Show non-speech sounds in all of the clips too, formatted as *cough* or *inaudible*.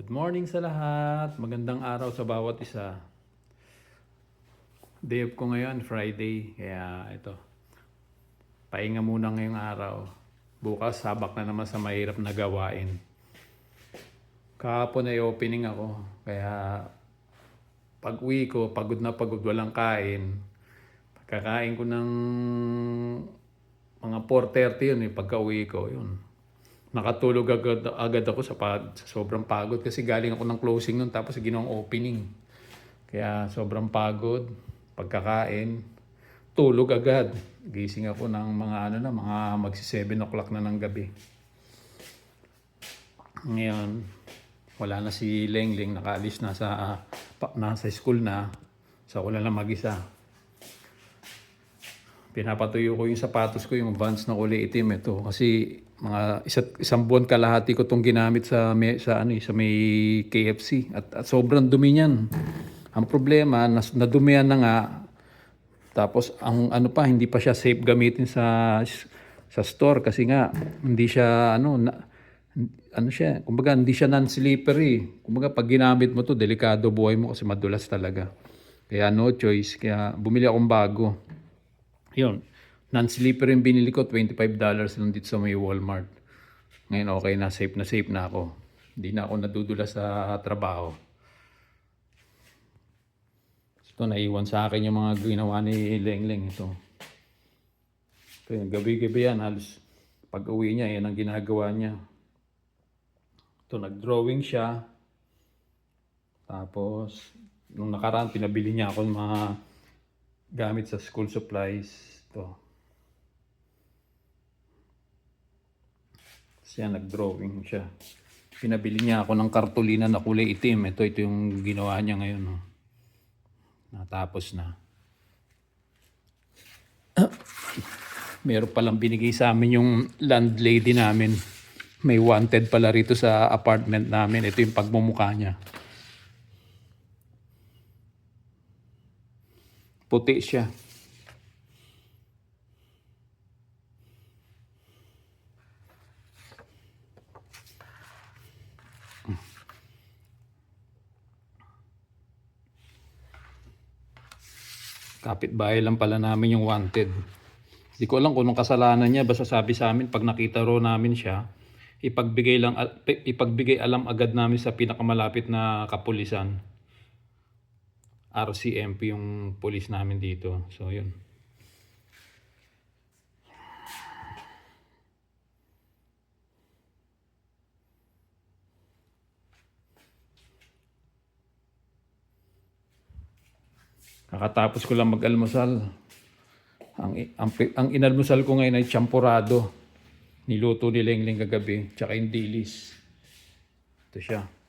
Good morning sa lahat. Magandang araw sa bawat isa. Day off ko ngayon, Friday. Kaya ito, pahinga muna ngayong araw. Bukas, sabak na naman sa mahirap na gawain. Kahapon ay opening ako. Kaya pag uwi ko, pagod na pagod, walang kain. Pagkakain ko ng mga 4.30 yun eh, pagka uwi ko, yun. Nakatulog agad, agad ako sa, sa sobrang pagod kasi galing ako ng closing nun tapos ginawang opening. Kaya sobrang pagod, pagkakain, tulog agad. Gising ako ng mga ano na, mga magsi 7 o'clock na ng gabi. Ngayon, wala na si Lengling, nakaalis na sa, pa, nasa school na. So, wala na mag-isa. Pinapatuyo ko yung sapatos ko, yung Vans na kulay itim ito. Kasi mga isa't, isang buwan kalahati ko itong ginamit sa, may, sa, ano, eh, sa may KFC. At, at sobrang dumi niyan. Ang problema, nas, nadumihan na nga. Tapos ang ano pa, hindi pa siya safe gamitin sa sa store kasi nga hindi siya ano na, ano siya, kumbaga hindi siya non-slippery. Kumbaga pag ginamit mo to, delikado buhay mo kasi madulas talaga. Kaya no choice, kaya bumili akong bago. Yun. Non-slipper yung binili ko, $25 lang dito sa may Walmart. Ngayon okay na, safe na safe na ako. Hindi na ako nadudulas sa trabaho. Ito, naiwan sa akin yung mga ginawa ni Lengleng ito. Ito yung gabi-gabi yan, halos pag uwi niya, yan ang ginagawa niya. Ito, nag-drawing siya. Tapos, nung nakaraan, pinabili niya ako ng mga gamit sa school supplies. Ito. Siya nag-drawing siya. Pinabili niya ako ng kartulina na kulay itim. Ito, ito yung ginawa niya ngayon. Oh. Natapos na. *coughs* Meron palang binigay sa amin yung landlady namin. May wanted pala rito sa apartment namin. Ito yung pagmumukha niya. Puti siya. Kapitbahay lang pala namin yung wanted. Hindi ko alam kung anong kasalanan niya. Basta sabi sa amin, pag nakita ro namin siya, ipagbigay, lang, ipagbigay alam agad namin sa pinakamalapit na kapulisan. RCMP yung police namin dito. So, yun. Kakatapos ko lang mag-almusal. Ang, ang, ang inalmusal ko ngayon ay champurado. Niluto ni Lengling kagabi, tsaka yung dilis. Ito siya.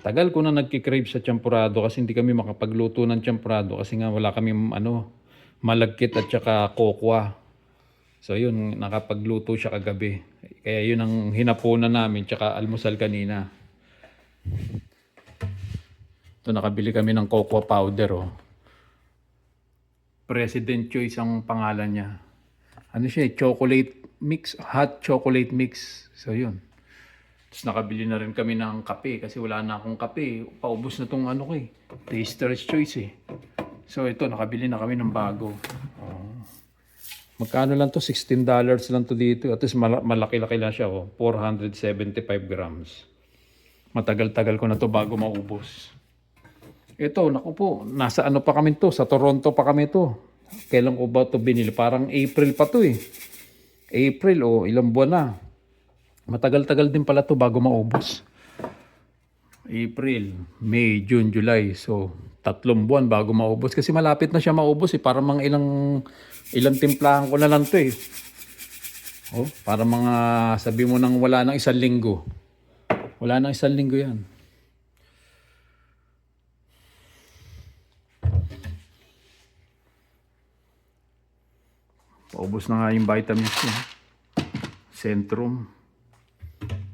Tagal ko na nagkikrave sa champurado kasi hindi kami makapagluto ng champurado kasi nga wala kami ano, malagkit at tsaka kokwa. So yun, nakapagluto siya kagabi. Kaya yun ang hinapunan namin tsaka almusal kanina. Ito nakabili kami ng cocoa powder oh. President Choice ang pangalan niya. Ano siya, eh, chocolate mix, hot chocolate mix. So yun. Tapos nakabili na rin kami ng kape kasi wala na akong kape. Paubos na tong ano ko eh. Taster's Choice eh. So ito, nakabili na kami ng bago. Oh. Magkano lang to? $16 lang to dito. At least mala- malaki-laki lang siya. Oh. 475 grams. Matagal-tagal ko na to bago maubos. Ito, naku po, nasa ano pa kami to? Sa Toronto pa kami to. Kailan ko ba to binili? Parang April pa to eh. April o oh, ilang buwan na. Matagal-tagal din pala to bago maubos. April, May, June, July. So, tatlong buwan bago maubos. Kasi malapit na siya maubos eh. Para mga ilang, ilang timplahan ko na lang to eh. Oh, para mga sabi mo nang wala nang isang linggo. Wala nang isang linggo yan. Paubos na nga yung vitamins ko. Centrum.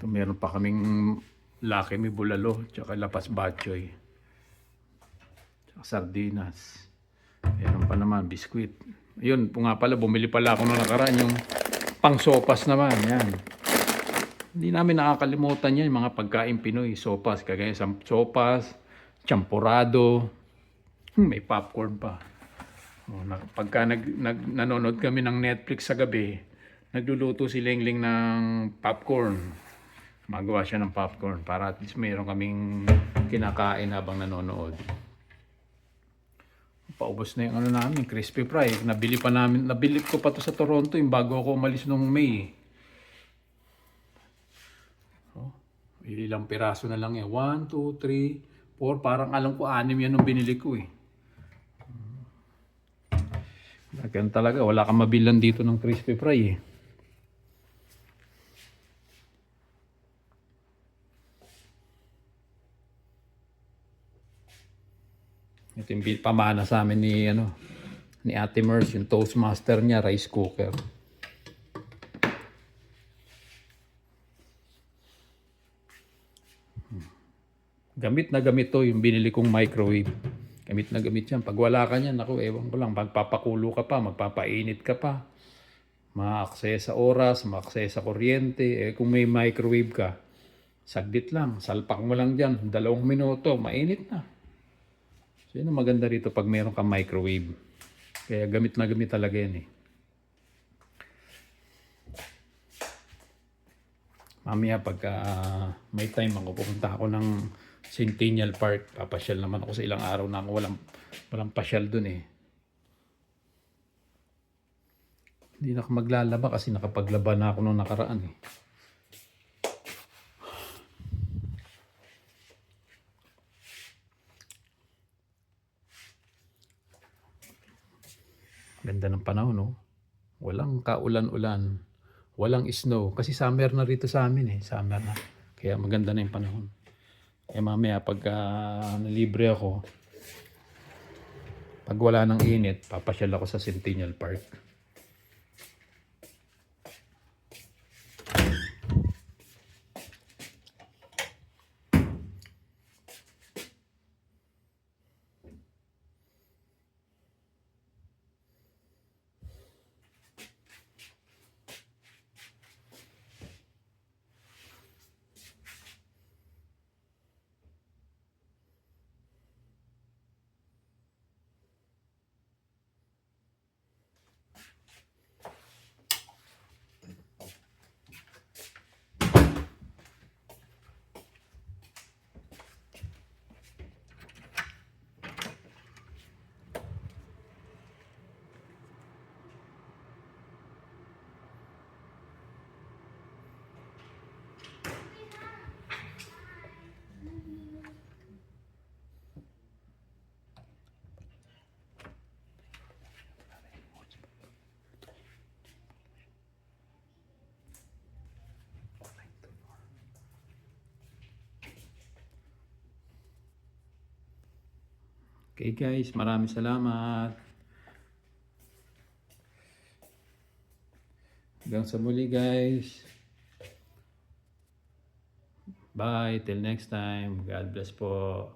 Ito meron pa kaming Lucky Mi Bulalo, tsaka Lapas Batchoy. Tsaka sardinas. Meron pa naman, biskwit. Ayun, po nga pala, bumili pala ako nung nakaraan yung pang sopas naman. Yan. Hindi namin nakakalimutan yan, mga pagkain Pinoy. Sopas, kagaya sa sopas, champurado, hmm, may popcorn pa. Oh, pagka nag, nag, nanonood kami ng Netflix sa gabi, nagluluto si Lengling ng popcorn. Magawa siya ng popcorn para at least mayroon kaming kinakain habang nanonood. Paubos na yung ano namin, crispy fry. Nabili pa namin, nabili ko pa to sa Toronto yung bago ako umalis nung May. Oh, ilang piraso na lang yan. 1, 2, 3, 4. Parang alam ko, anim yan nung binili ko eh. Ganun talaga, wala kang mabilan dito ng crispy fry eh. Ito yung pamana sa amin ni ano ni Ate Merce, yung Toastmaster niya, rice cooker. Gamit na gamit to yung binili kong microwave. Gamit na gamit yan. Pag wala ka niyan, ako, ewan ko lang, magpapakulo ka pa, magpapainit ka pa. Ma-access sa oras, ma-access sa kuryente. Eh, kung may microwave ka, saglit lang, salpak mo lang dyan, dalawang minuto, mainit na. So yun ang maganda rito pag meron kang microwave. Kaya gamit na gamit talaga yan eh. Mamaya pagka ah, may time ako, pupunta ako ng Centennial Park. Papasyal naman ako sa ilang araw na ako. Walang, walang pasyal dun eh. Hindi na ako maglalaba kasi nakapaglaba na ako nung nakaraan eh. Ganda ng panahon, no? Walang kaulan-ulan. Walang snow. Kasi summer na rito sa amin eh. Summer na. Kaya maganda na yung panahon. Eh mamaya pag ah, nalibre ako, pag wala ng init, papasyal ako sa Centennial Park. Okay guys, maraming salamat. Hanggang sa muli guys. Bye, till next time. God bless po.